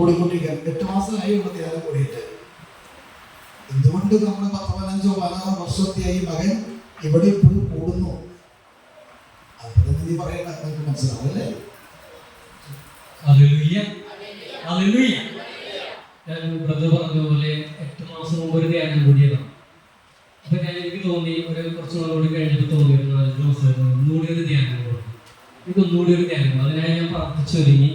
കൂടിക്കൊണ്ടിരിക്കുകയാണ്. എട്ട് മാസമായുള്ള ധ്യാനം കൂടിയിട്ട്. എന്തുകൊണ്ട് നമ്മൾ പത്ത് പതിനഞ്ചോ പതിനാറോ വർഷത്തെയായി മകൻ ഇവിടെ ഇപ്പോഴും കൂടുന്നു? അപ്പോഴൊന്നും നീ പറയണ്ട നിങ്ങൾക്ക് മനസ്സിലാവല്ലേ? പോലെ എട്ട് മാസം മുമ്പ് ഒരു ധ്യാനം കൂടിയതാണ്. അപ്പൊ ഞാൻ എനിക്ക് തോന്നി ഒരു കുറച്ച് നാളോട് കഴിഞ്ഞിട്ട് തോന്നി ഒരു നാലഞ്ച് ഒന്നുകൂടി ഒരു ധ്യാനം കൂടണം ഒരു ധ്യാനം. അതിനായി ഞാൻ പ്രാർത്ഥിച്ചൊരുങ്ങി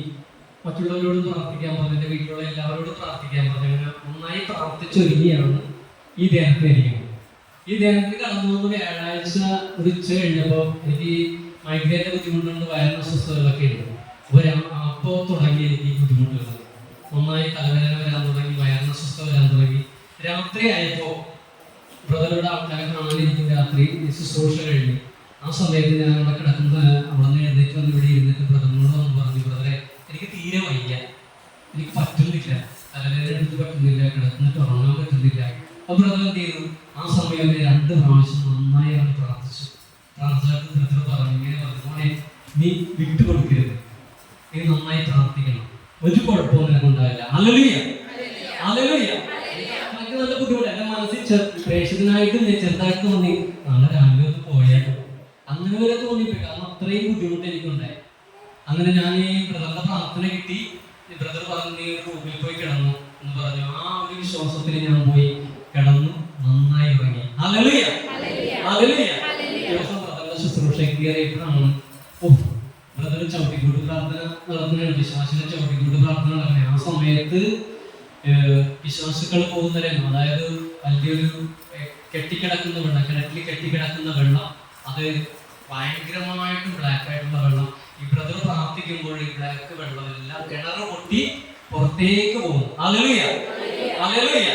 മറ്റുള്ളവരോട് പ്രാർത്ഥിക്കാൻ പറഞ്ഞു എന്റെ വീട്ടിലുള്ള എല്ലാവരോടും പ്രാർത്ഥിക്കാൻ പറഞ്ഞു. അങ്ങനെ നന്നായി പ്രാർത്ഥിച്ചൊരുങ്ങിയാണ് ഈ ധ്യാനത്തിലിരിക്കുന്നത് ഈ ദേഹത്തിൽ കടന്നു വ്യാഴാഴ്ച ഒരു ഉച്ച കഴിഞ്ഞപ്പോൾ എനിക്ക് മൈഗ്രേന്റെ ബുദ്ധിമുട്ടുണ്ട് വയറിന് അസ്വസ്ഥതകളൊക്കെ ഉണ്ട്. അപ്പോൾ അപ്പോൾ തുടങ്ങി എനിക്ക് ഈ ബുദ്ധിമുട്ടുകൾ. നന്നായി തലവേദന വരാൻ തുടങ്ങി വയറിന് അസ്വസ്ഥത വരാൻ തുടങ്ങി. രാത്രി ആയപ്പോൾ ബ്രദറുടെ ആൾക്കാരെ കാണാനിരിക്കും രാത്രി. ശുശ്രൂഷ കഴിഞ്ഞു. ആ സമയത്ത് ഞാൻ അവിടെ കിടക്കുന്ന അവിടെ നിന്ന് എഴുന്നേറ്റ് വന്ന് ഇവിടെ ഇരുന്നിട്ട് ബ്രദറിനോട് വന്ന് പറഞ്ഞു ബ്രദറെ എനിക്ക് തീരെ വയ്യ എനിക്ക് പറ്റുന്നില്ല പറ്റുന്നില്ല കിടന്നിട്ട് ഉറങ്ങാൻ പറ്റുന്നില്ല. അപ്പൊ അത് എന്ത് ചെയ്തു? ആ സമയം രണ്ട് പ്രാവശ്യം നന്നായി അവർ പ്രാർത്ഥിച്ചു. പ്രാർത്ഥിച്ചിട്ട് പറഞ്ഞു ഇങ്ങനെ പറഞ്ഞു നീ വിട്ടുകൊടുക്കരുത്. നീ നന്നായി പ്രാർത്ഥിക്കണം. ഒരു കുഴപ്പവും നിനക്കുണ്ടാവില്ല അലലുയ അലലുയ നല്ല ബുദ്ധിമുട്ട്. എന്റെ മനസ്സിൽ പ്രേക്ഷകനായിട്ട് ചെറുതായിട്ട് തോന്നി. നാളെ രാവിലെ ഒന്ന് അങ്ങനെ വരെ തോന്നിപ്പോയി. കാരണം അത്രയും ബുദ്ധിമുട്ട് എനിക്കുണ്ടായി. അങ്ങനെ ഞാൻ ഈ ബ്രദറിന്റെ പ്രാർത്ഥന കിട്ടി. ബ്രദർ പറഞ്ഞു റൂമിൽ പോയി കിടന്നു. പറഞ്ഞു. ആ ഒരു വിശ്വാസത്തിൽ ഞാൻ പോയി കിടന്നു നന്നായി ഉറങ്ങി. അലലുയ അലലുയ ദിവസം ബ്രദറിന്റെ ശുശ്രൂഷയ്ക്ക് കയറിയപ്പോഴാണ് ഓ ബ്രദർ ചവിട്ടിക്കൂട്ട് പ്രാർത്ഥന നടത്തുകയാണ് വിശ്വാസിനെ ചവിട്ടിക്കൂട്ട് പ്രാർത്ഥന നടക്കുന്നത് ആ സമയത്ത് പിശാശുക്കൾ പോകുന്ന രംഗം അതായത് വലിയൊരു കെട്ടിക്കിടക്കുന്ന വെള്ളം കിണറ്റിൽ കെട്ടിക്കിടക്കുന്ന വെള്ളം അത് ഭയങ്കരമായിട്ടും ബ്ലാക്ക് ആയിട്ടുള്ള വെള്ളം. ഈ ബ്രദർ പ്രാർത്ഥിക്കുമ്പോൾ ഈ ബ്ലാക്ക് വെള്ളം എല്ലാം കിണർ പൊട്ടി പുറത്തേക്ക് പോകുന്നു. അലലുയ അലലുയ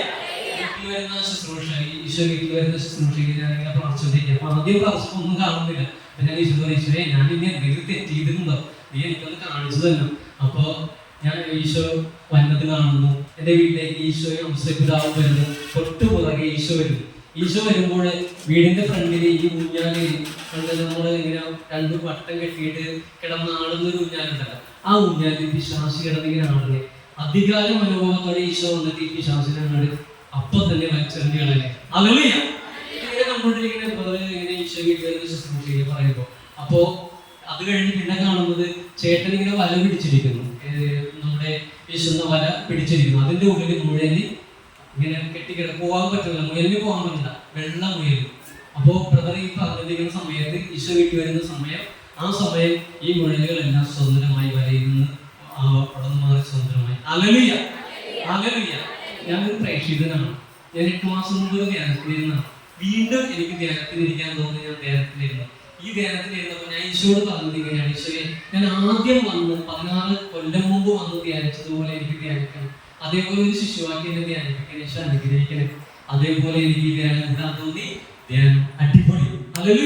വീട്ടിൽ വരുന്ന ശുശ്രൂഷ ഈശോ വീട്ടിൽ വരുന്ന ശുശ്രൂഷയ്ക്ക് ഞാൻ ഇങ്ങനെ പ്രാർത്ഥിച്ചോണ്ടിരിക്കും അപ്പൊ ആദ്യം പ്രാർത്ഥിച്ചപ്പോൾ ഒന്നും കാണുന്നില്ല. പിന്നെ ഈശോ ഈശോയെ ഞാൻ ഇനി എന്തെങ്കിലും തെറ്റ് ചെയ്തിട്ടുണ്ടോ നീ എനിക്കൊന്ന് കാണിച്ചു തന്നെ അപ്പോ ഞാൻ ഈശോ വന്നത് കാണുന്നു. എന്റെ വീട്ടിലേക്ക് ഈശോയെ അംസപിതാവും വരുന്നു. തൊട്ടു പുറകെ ഈശോ വരുന്നു. ഈശോ വരുമ്പോൾ വീടിന്റെ ഫ്രണ്ടിൽ ഈ ഊഞ്ഞാൽ കണ്ട് നമ്മൾ ഇങ്ങനെ രണ്ട് വട്ടം കെട്ടിയിട്ട് കിടന്ന ആളുന്ന ഒരു ഊഞ്ഞാലുണ്ടല്ലോ. ആ ഊഞ്ഞാലിൽ പിശാശി കിടന്നിങ്ങനെ അധികാര മനോഭാവത്തോടെ ഈശോ വന്നിട്ട് ഈ പിശാസിനെ അപ്പൊ തന്നെ വലിച്ചെറിഞ്ഞ് കളഞ്ഞു. അലറിയ ഇങ്ങനെ കണ്ടുകൊണ്ടിരിക്കുന്ന ബ്രദർ ഇങ്ങനെ ഈശോ വീട്ടിൽ ശുശ്രൂഷ പറയുമ്പോ അപ്പോ അത് കഴിഞ്ഞ് പിന്നെ കാണുന്നത് ചേട്ടൻ ഇങ്ങനെ വല പിടിച്ചിരിക്കുന്നു. നമ്മുടെ വിശുന്ന വല പിടിച്ചിരിക്കുന്നു. അതിന്റെ ഉള്ളിൽ മുഴലി ഇങ്ങനെ കെട്ടിക്കിട പോകാൻ പറ്റില്ല മുയലിന് പോകാൻ പറ്റില്ല. വെള്ള മുയൽ അപ്പോ ബ്രദർ ഈ പറഞ്ഞിരിക്കുന്ന സമയത്ത് ഈശോ വീട്ടിൽ വരുന്ന സമയം ആ സമയം ഈ മുഴലുകളെല്ലാം സ്വതന്ത്രമായി വലയിൽ നിന്ന് ആ അവിടെ നിന്ന് മാറി സ്വതന്ത്രമായി അലലിയ അലലിയ ഞാനൊരു പ്രേക്ഷിതനാണ്. ഞാൻ എട്ട് മാസം മുമ്പ് ധ്യാനത്തിലിരുന്ന വീണ്ടും എനിക്ക് ധ്യാനത്തിലിരിക്കാൻ തോന്നി ഞാൻ ധ്യാനത്തിലിരുന്നു. ഈ ധ്യാനത്തിലിരുന്നപ്പോൾ ഞാൻ ഈശോട് പറഞ്ഞത് ഇങ്ങനെയാണ് ഈശോയെ ഞാൻ ആദ്യം വന്ന് പതിനാറ് കൊല്ലം മുമ്പ് വന്ന് ധ്യാനിച്ചതുപോലെ എനിക്ക് ധ്യാനിക്കണം. അതേപോലെ ഒരു ശിശുവാക്കി എന്നെ ധ്യാനിപ്പിക്കാൻ ഈശോ അനുഗ്രഹിക്കണം അതേപോലെ എനിക്ക് ധ്യാനം എന്താ തോന്നി ധ്യാനം അടിപൊളി. അല്ലല്ലോ